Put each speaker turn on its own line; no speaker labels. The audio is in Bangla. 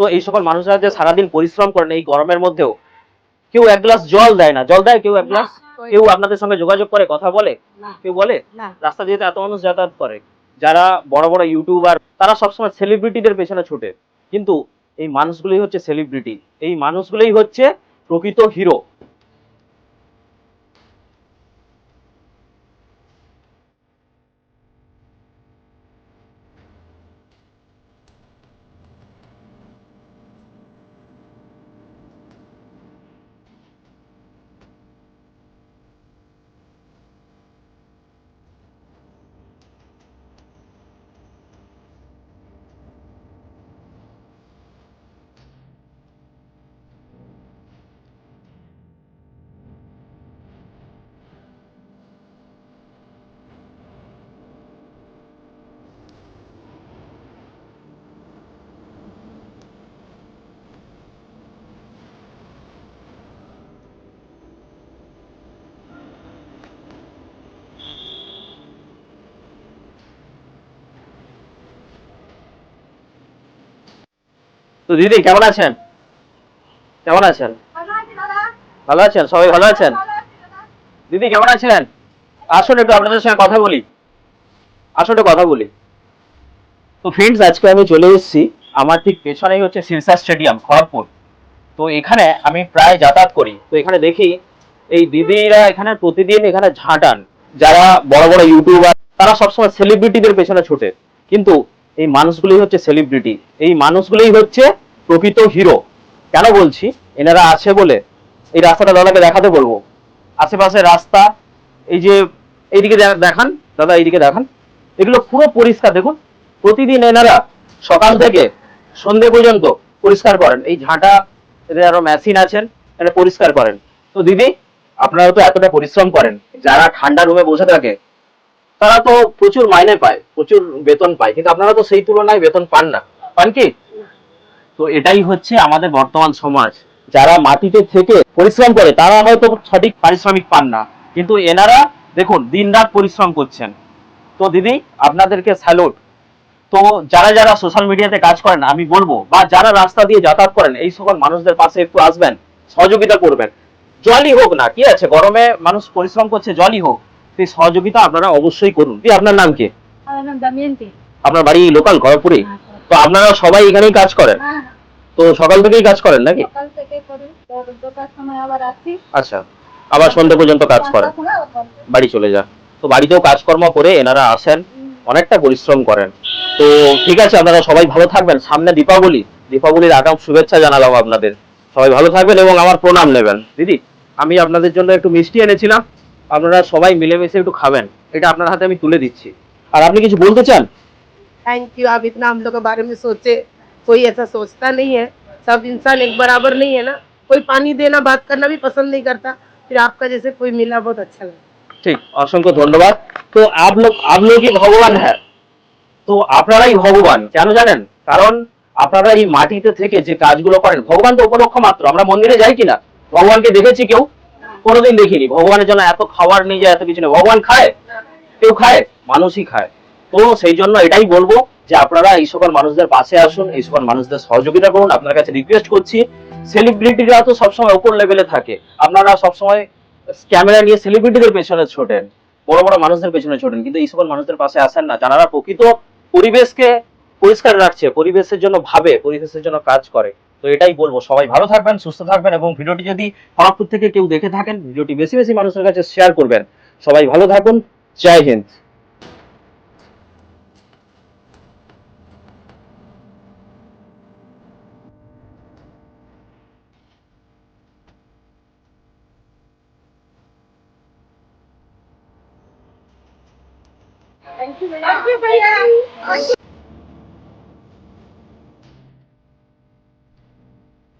তো এই সকল মানুষরা যে সারাদিন পরিশ্রম করেন এই গরমের মধ্যেও কেউ এক গ্লাস জল দেয় না। জল দেয় কেউ এক গ্লাস? কেউ আপনাদের সঙ্গে যোগাযোগ করে কথা বলে? কেউ বলে? রাস্তা দিয়ে এত মানুষ যাতায়াত করে। যারা বড় বড় ইউটিউবার তারা সবসময় সেলিব্রিটিদের পেছনে ছুটে। কিন্তু এই মানুষগুলোই হচ্ছে সেলিব্রিটি এই মানুষগুলোই হচ্ছে প্রকৃত হিরো তো দিদি, কেমন আছেন? কেমন আছেন? ভালো আছেন? সবাই ভালো আছেন? দিদি, কেমন আছেন? আসুন একটু আপনাদের সঙ্গে কথা বলি। আসুন একটু কথা বলি। তো ফ্রেন্ডস আজকে আমি চলে এসেছি। আমার ঠিক পেছনেই হচ্ছে সিরসা স্টেডিয়াম খড়গপুর। তো এখানে আমি প্রায় যাতায়াত করি। তো এখানে দেখি এই দিদিরা এখানে প্রতিদিন এখানে ঝাঁটান। যারা বড় বড় ইউটিউবার তারা সবসময় সেলিব্রিটিদের পেছনে ছোটে। কিন্তু এই মানুষগুলোই হচ্ছে সেলিব্রিটি এই মানুষগুলোই হচ্ছে প্রকৃত হিরো কেন বলছি? এনারা আছে বলে এই রাস্তাটা দাদাকে দেখাতে বলব। আশেপাশে রাস্তা, এই যে এইদিকে দেখান, দাদা এইদিকে দেখান। এগুলো পুরো পরিষ্কার। দেখুন, প্রতিদিন এনারা সকাল থেকে সন্ধে পর্যন্ত পরিষ্কার করেন। এই ঝাঁটা, এদের আরও মেশিন আছেন এটা পরিষ্কার করেন। তো দিদি, আপনারা তো এতটা পরিশ্রম করেন। যারা ঠান্ডা রুমে বসে থাকে তারা তো প্রচুর মাইনে পায়, প্রচুর বেতন পায়, কিন্তু আপনারা তো সেই তুলনায় বেতন পান না। পান কি? তো এটাই হচ্ছে আমাদের বর্তমান সমাজ। যারা মাটিতে থেকে পরিশ্রম করে, তারা হয়তো সঠিক পারিশ্রমিক পান না। কিন্তু এনারা, দেখুন, দিনরাত পরিশ্রম করছেন। তো দিদি, আপনাদেরকে স্যালুট। তো যারা যারা সোশ্যাল মিডিয়াতে কাজ করেন, আমি বলব, বা যারা রাস্তা দিয়ে যাতায়াত করেন, এই সকল মানুষদের পাশে একটু আসবেন, সহযোগিতা করবেন। জলই হোক না, কি আছে? গরমে মানুষ পরিশ্রম করছে, জলই হোক। সেই সহযোগিতা আপনারা অবশ্যই করুন। দি আপনার নাম কি? আপনার বাড়ি লোকাল খড়গপুরে? তো আপনারা সবাই এখানেই কাজ করেন?
হ্যাঁ
তো সকাল থেকেই কাজ করেন নাকি? আচ্ছা আবার সন্ধ্যে পর্যন্ত কাজ করেন। বাড়ি চলে যান। তো বাড়িতেও কাজকর্ম করে এনারা আসেন অনেকটা পরিশ্রম করেন। তো ঠিক আছে আপনারা সবাই ভালো থাকবেন। সামনে দীপাবলি। দীপাবলির আগাম শুভেচ্ছা জানালাম আপনাদের। সবাই ভালো থাকবেন এবং আমার প্রণাম নেবেন। দিদি আমি আপনাদের জন্য একটু মিষ্টি এনেছিলাম। আপনারা সবাই মিলেমিশে একটু খাবেন এটা আপনার হাতে আমি তুলে দিচ্ছি আর আপনি কিছু বলতে চান
थैंक यू आप इतना हम लोग के बारे में सोचे कोई ऐसा सोचता नहीं है सब इंसान एक बराबर नहीं है ना कोई पानी देना बात करना भी पसंद नहीं करता फिर आपका जैसे कोई मिला बहुत अच्छा लगा
ঠিক অসংখ্য ধন্যবাদ তো আপ লোক আপ লোকই ভগবান হ্যাঁ তো আপনারাই ভগবান কেন জানেন কারণ আপনারা এই মাটিতে থেকে যে কাজগুলো করেন ভগবান তো উপলক্ষ মাত্র আমরা মন্দিরে যাই কিনা ভগবানকে দেখেছি কেউ কোনোদিন দেখিনি। ভগবানের জন্য এত খাবার নিয়ে যায় এত কিছু নেই। ভগবান খায়, কেউ খায়, মানুষই খায়। তো সেই জন্য এটাই বলব যে আপনারা এই সকল মানুষদের পাশে আসুন, এই সকল মানুষদের সহযোগিতা করুন। আপনার কাছে রিকোয়েস্ট করছি সেলিব্রিটিরা তো সবসময় উপর লেভেলে থাকে। আপনারা সবসময় ক্যামেরা নিয়ে সেলিব্রিটিদের পেছনে ছোটেন, বড় বড় মানুষদের পেছনে ছোটেন। কিন্তু এই সকল মানুষদের পাশে আসেন না। যারা প্রকৃত পরিবেশকে পরিষ্কার রাখছে, পরিবেশের জন্য ভাবে, পরিবেশের জন্য কাজ করে। তো এটাই বলব, সবাই ভালো থাকবেন, সুস্থ থাকবেন এবং ভিডিওটি যদি খড়গপুর থেকে কেউ দেখে থাকেন, ভিডিওটি বেশি বেশি মানুষের কাছে শেয়ার করবেন সবাই ভালো থাকুন, জয় হিন্দ
Thank you।